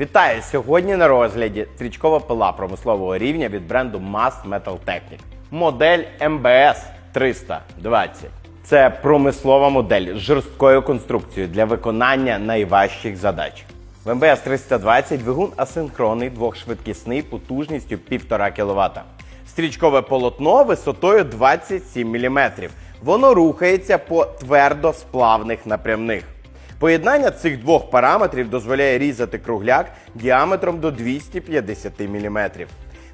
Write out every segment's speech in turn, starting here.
Вітаю! Сьогодні на розгляді стрічкова пила промислового рівня від бренду Mass Metal Technic. Модель MBS 320. Це промислова модель з жорсткою конструкцією для виконання найважчих задач. В МБС 320 двигун асинхронний двохшвидкісний потужністю 1,5 кВт. Стрічкове полотно висотою 27 мм. Воно рухається по твердосплавних напрямних. Поєднання цих двох параметрів дозволяє різати кругляк діаметром до 250 мм.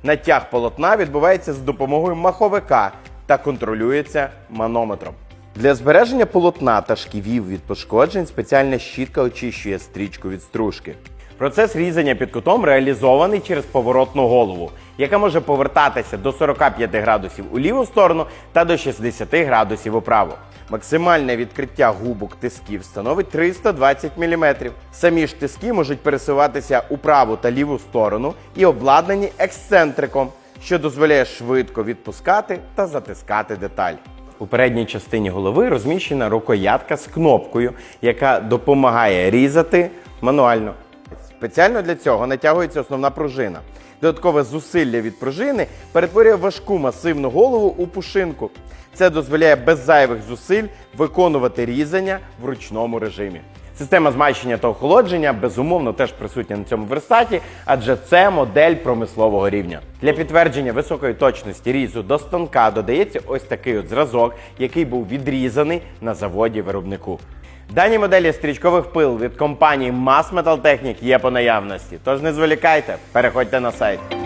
Натяг полотна відбувається з допомогою маховика та контролюється манометром. Для збереження полотна та шківів від пошкоджень спеціальна щітка очищує стрічку від стружки. Процес різання під кутом реалізований через поворотну голову, яка може повертатися до 45 градусів у ліву сторону та до 60 градусів управу. Максимальне відкриття губок тисків становить 320 мм. Самі ж тиски можуть пересуватися у праву та ліву сторону і обладнані ексцентриком, що дозволяє швидко відпускати та затискати деталь. У передній частині голови розміщена рукоятка з кнопкою, яка допомагає різати мануально. Спеціально для цього натягується основна пружина. Додаткове зусилля від пружини перетворює важку масивну голову у пушинку. Це дозволяє без зайвих зусиль виконувати різання в ручному режимі. Система змащення та охолодження безумовно теж присутня на цьому верстаті, адже це модель промислового рівня. Для підтвердження високої точності різу до станка додається ось такий от зразок, який був відрізаний на заводі виробнику. Дані моделі стрічкових пил від компанії Mass Metal Technic є по наявності. Тож не зволікайте, переходьте на сайт.